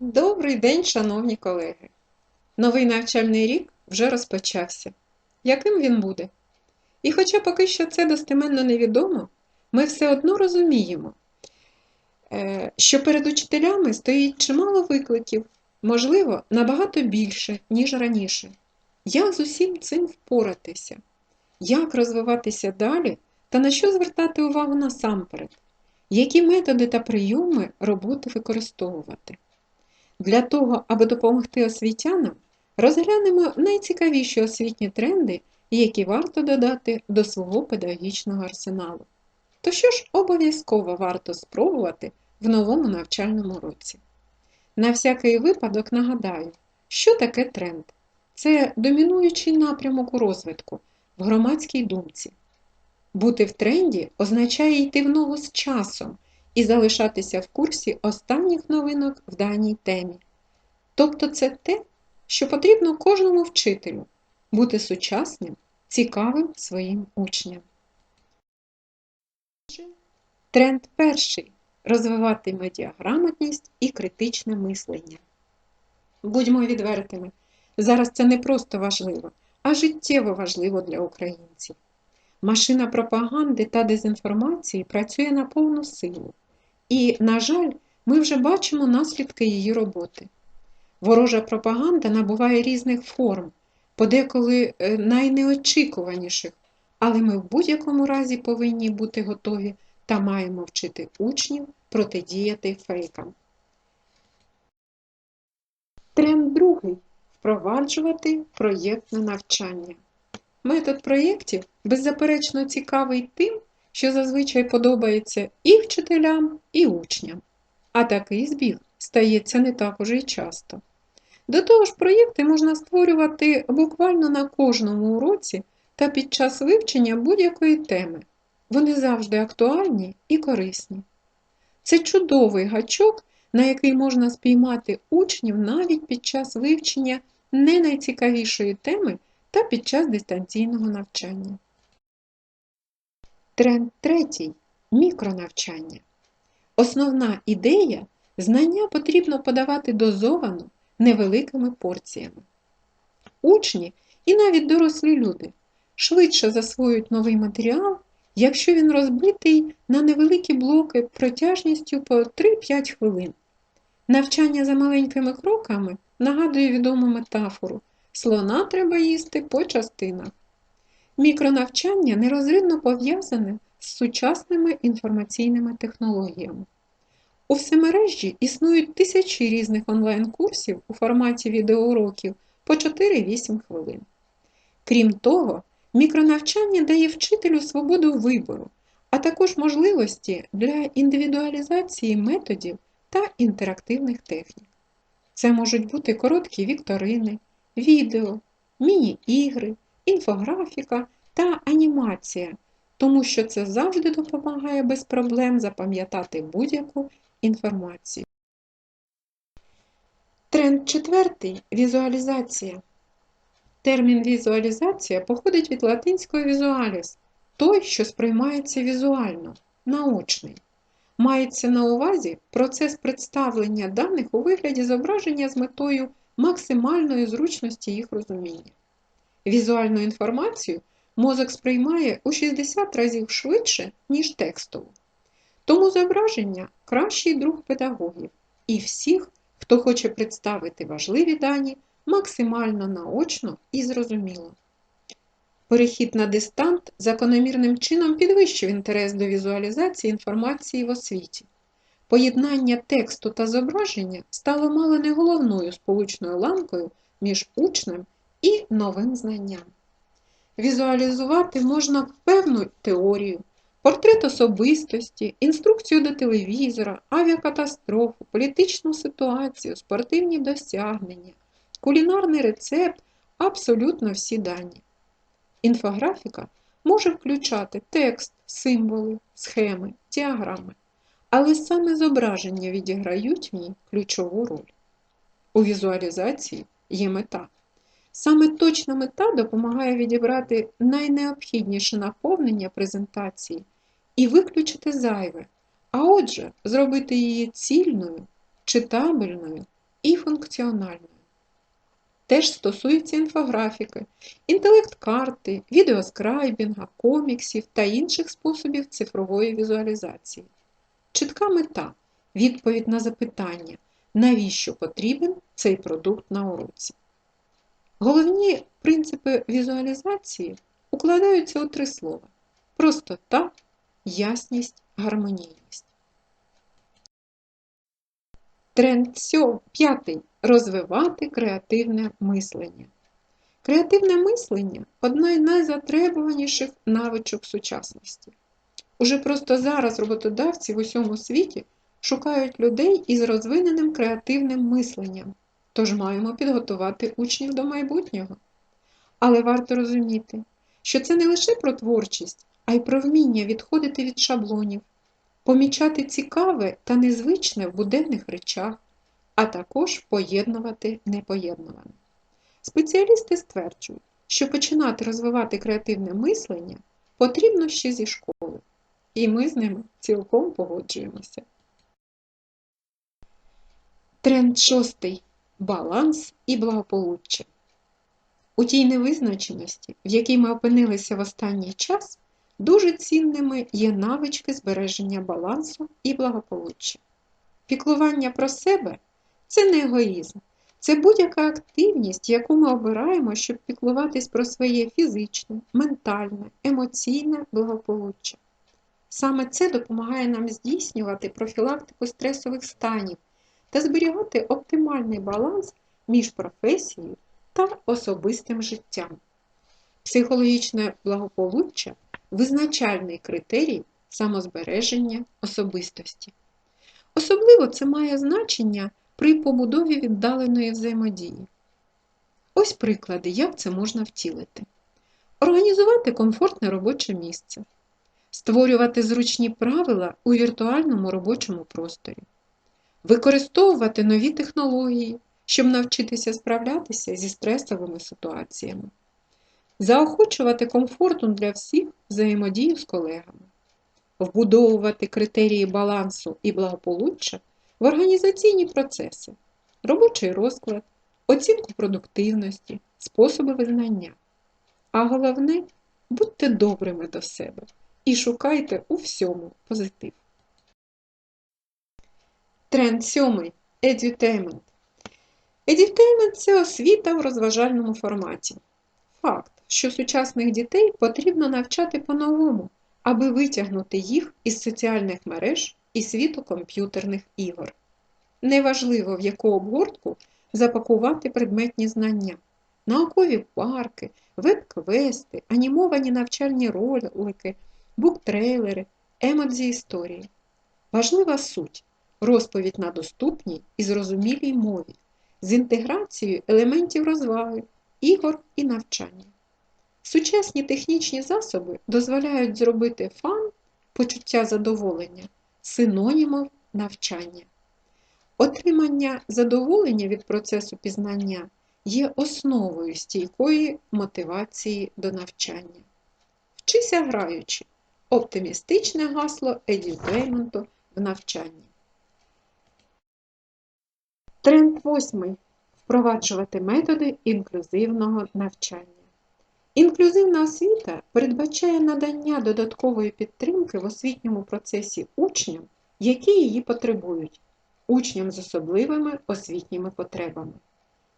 Добрий день, шановні колеги! Новий навчальний рік вже розпочався. Яким він буде? І хоча поки що це достеменно невідомо, ми все одно розуміємо, е, що перед учителями стоїть чимало викликів, можливо, набагато більше, ніж раніше. Як з усім цим впоратися? Як розвиватися далі та на що звертати увагу насамперед? Які методи та прийоми роботи використовувати? Для того, аби допомогти освітянам, розглянемо найцікавіші освітні тренди, які варто додати до свого педагогічного арсеналу. То що ж обов'язково варто спробувати в новому навчальному році? На всякий випадок нагадаю, що таке тренд? Це домінуючий напрямок у розвитку в громадській думці. Бути в тренді означає йти в ногу з часом і залишатися в курсі останніх новинок в даній темі. Тобто це те, що потрібно кожному вчителю бути сучасним, цікавим своїм учням. Тренд перший розвивати медіаграмотність і критичне мислення. Будьмо відвертими, зараз це не просто важливо, а життєво важливо для українців. Машина пропаганди та дезінформації працює на повну силу. І, на жаль, ми вже бачимо наслідки її роботи. Ворожа пропаганда набуває різних форм, подеколи е, найнеочікуваніших, але ми в будь-якому разі повинні бути готові та маємо вчити учнів протидіяти фейкам. Тренд другий впроваджувати проєктне навчання. Метод проєктів беззаперечно цікавий тим, що зазвичай подобається і вчителям, і учням. А такий збіг стається не так уже й часто. До того ж, проєкти можна створювати буквально на кожному уроці та під час вивчення будь-якої теми. Вони завжди актуальні і корисні. Це чудовий гачок, на який можна спіймати учнів навіть під час вивчення не найцікавішої теми та під час дистанційного навчання. Тренд третій мікронавчання. Основна ідея знання потрібно подавати дозовано невеликими порціями. Учні і навіть дорослі люди швидше засвоюють новий матеріал, якщо він розбитий на невеликі блоки протяжністю по 3-5 хвилин. Навчання за маленькими кроками нагадує відому метафору слона треба їсти по частинах. Мікронавчання нерозривно пов'язане з сучасними інформаційними технологіями. У всемережі існують тисячі різних онлайн-курсів у форматі відеоуроків по 4-8 хвилин. Крім того, мікронавчання дає вчителю свободу вибору, а також можливості для індивідуалізації методів та інтерактивних технік. Це можуть бути короткі вікторини, відео, міні-ігри, інфографіка та анімація, тому що це завжди допомагає без проблем запам'ятати будь-яку інформацію. Тренд четвертий візуалізація. Термін візуалізація походить від латинського візуаліс той, що сприймається візуально, наочний. Мається на увазі процес представлення даних у вигляді зображення з метою максимальної зручності їх розуміння. Візуальну інформацію мозок сприймає у 60 разів швидше, ніж текстову. Тому зображення кращий друг педагогів і всіх, хто хоче представити важливі дані максимально наочно і зрозуміло. Перехід на дистант закономірним чином підвищив інтерес до візуалізації інформації в освіті. Поєднання тексту та зображення стало мало не головною сполучною ланкою між учнем і новим знанням. Візуалізувати можна певну теорію, портрет особистості, інструкцію до телевізора, авіакатастрофу, політичну ситуацію, спортивні досягнення, кулінарний рецепт абсолютно всі дані. Інфографіка може включати текст, символи, схеми, діаграми, але саме зображення відіграють в ній ключову роль. У візуалізації є мета. Саме точна мета допомагає відібрати найнеобхідніше наповнення презентації і виключити зайве, а отже, зробити її цільною, читабельною, і функціональною. Теж стосується інфографіки, інтелект-карти, відеоскрайбінга, коміксів та інших способів цифрової візуалізації. Чітка мета відповідь на запитання, навіщо потрібен цей продукт на уроці. Головні принципи візуалізації укладаються у три слова: простота, ясність, гармонійність. Тренд п'ятий розвивати креативне мислення. Креативне мислення одна із найзатребуваніших навичок сучасності. Уже просто зараз роботодавці в усьому світі шукають людей із розвиненим креативним мисленням, тож маємо підготувати учнів до майбутнього. Але варто розуміти, що це не лише про творчість, а й про вміння відходити від шаблонів, помічати цікаве та незвичне в буденних речах, а також поєднувати непоєднуване. Спеціалісти стверджують, що починати розвивати креативне мислення потрібно ще зі школи, і ми з ними цілком погоджуємося. Тренд шостий баланс і благополуччя. У тій невизначеності, в якій ми опинилися в останній час, дуже цінними є навички збереження балансу і благополуччя. Піклування про себе це не егоїзм, це будь-яка активність, яку ми обираємо, щоб піклуватись про своє фізичне, ментальне, емоційне благополуччя. Саме це допомагає нам здійснювати профілактику стресових станів та зберігати оптимальний баланс між професією та особистим життям. Психологічне благополуччя визначальний критерій самозбереження особистості. Особливо це має значення при побудові віддаленої взаємодії. Ось приклади, як це можна втілити. Організувати комфортне робоче місце, створювати зручні правила у віртуальному робочому просторі, використовувати нові технології, щоб навчитися справлятися зі стресовими ситуаціями, заохочувати комфортну для всіх взаємодію з колегами, вбудовувати критерії балансу і благополуччя в організаційні процеси, робочий розклад, оцінку продуктивності, способи визнання. А головне, будьте добрими до себе і шукайте у всьому позитив. Тренд сьомий едютеймент. Едютеймент це освіта в розважальному форматі. Факт, що сучасних дітей потрібно навчати по-новому, аби витягнути їх із соціальних мереж і світу комп'ютерних ігор. Неважливо, в яку обгортку запакувати предметні знання, наукові парки, веб-квести, анімовані навчальні ролики, буктрейлери, емодзі історії. Важлива суть розповідь на доступній і зрозумілій мові з інтеграцією елементів розваги, ігор і навчання. Сучасні технічні засоби дозволяють зробити фан, почуття задоволення, синонімом навчання. Отримання задоволення від процесу пізнання є основою стійкої мотивації до навчання. Вчися граючи оптимістичне гасло едютейменту в навчанні. Тренд восьмий впроваджувати методи інклюзивного навчання. Інклюзивна освіта передбачає надання додаткової підтримки в освітньому процесі учням, які її потребують, учням з особливими освітніми потребами.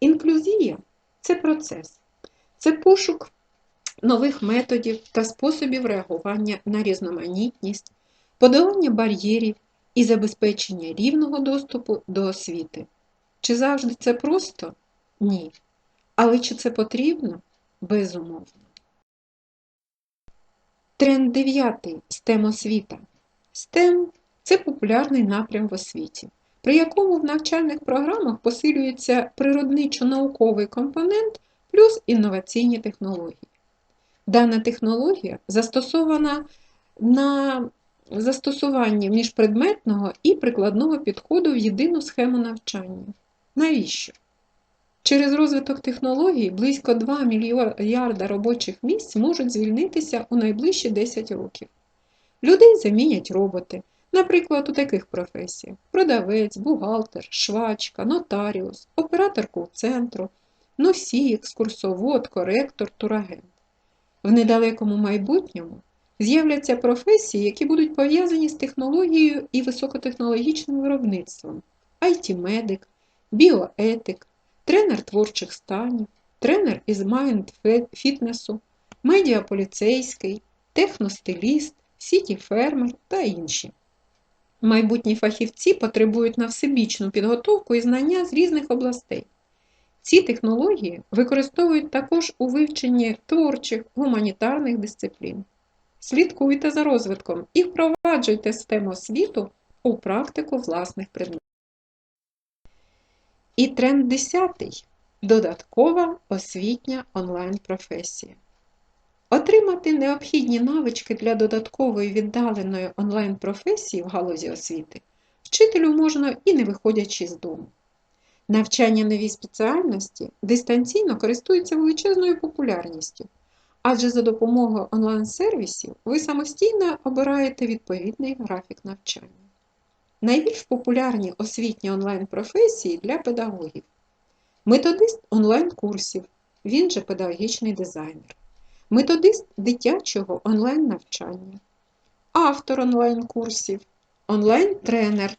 Інклюзія це процес, це пошук нових методів та способів реагування на різноманітність, подолання бар'єрів і забезпечення рівного доступу до освіти. Чи завжди це просто? Ні. Але чи це потрібно? Безумовно. Тренд 9. STEM освіта. STEM це популярний напрям в освіті, при якому в навчальних програмах посилюється природничо-науковий компонент плюс інноваційні технології. Дана технологія застосована на застосуванні міжпредметного і прикладного підходу в єдину схему навчання. Навіщо? Через розвиток технологій близько 2 мільярда робочих місць можуть звільнитися у найближчі 10 років. Людей замінять роботи, Наприклад, у таких професіях: продавець, бухгалтер, швачка, нотаріус, оператор кол-центру, носій, екскурсовод, коректор, турагент. В недалекому майбутньому з'являться професії, які будуть пов'язані з технологією і високотехнологічним виробництвом, IT-медик, біоетик, тренер творчих станів, тренер із майнд-фітнесу, медіаполіцейський, техностиліст, сіті-фермер та інші. Майбутні фахівці потребують на всебічну підготовку і знання з різних областей. Ці технології використовують також у вивченні творчих гуманітарних дисциплін. Слідкуйте за розвитком і впроваджуйте систему освіту у практику власних предметів. І тренд 10. Додаткова освітня онлайн-професія. Отримати необхідні навички для додаткової віддаленої онлайн-професії в галузі освіти вчителю можна і не виходячи з дому. Навчання новій спеціальності дистанційно користується величезною популярністю, адже за допомогою онлайн-сервісів ви самостійно обираєте відповідний графік навчання. Найбільш популярні освітні онлайн-професії для педагогів. Методист онлайн-курсів, він же педагогічний дизайнер, методист дитячого онлайн-навчання, автор онлайн-курсів, онлайн-тренер,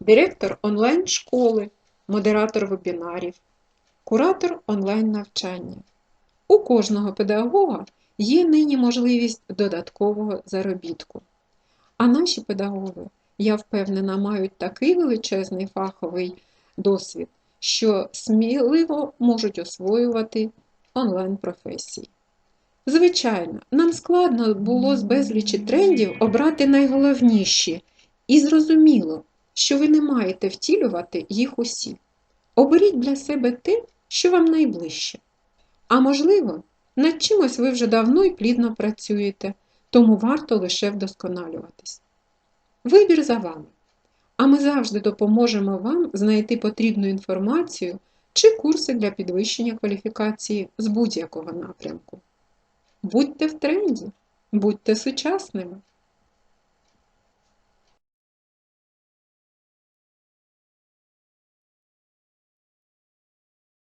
директор онлайн-школи, модератор вебінарів, куратор онлайн-навчання. У кожного педагога є нині можливість додаткового заробітку. А наші педагоги, я впевнена, мають такий величезний фаховий досвід, що сміливо можуть освоювати онлайн-професії. Звичайно, нам складно було з безлічі трендів обрати найголовніші, і зрозуміло, що ви не маєте втілювати їх усі. Оберіть для себе те, що вам найближче. А можливо, над чимось ви вже давно і плідно працюєте, тому варто лише вдосконалюватись. Вибір за вами. А ми завжди допоможемо вам знайти потрібну інформацію чи курси для підвищення кваліфікації з будь-якого напрямку. Будьте в тренді, будьте сучасними!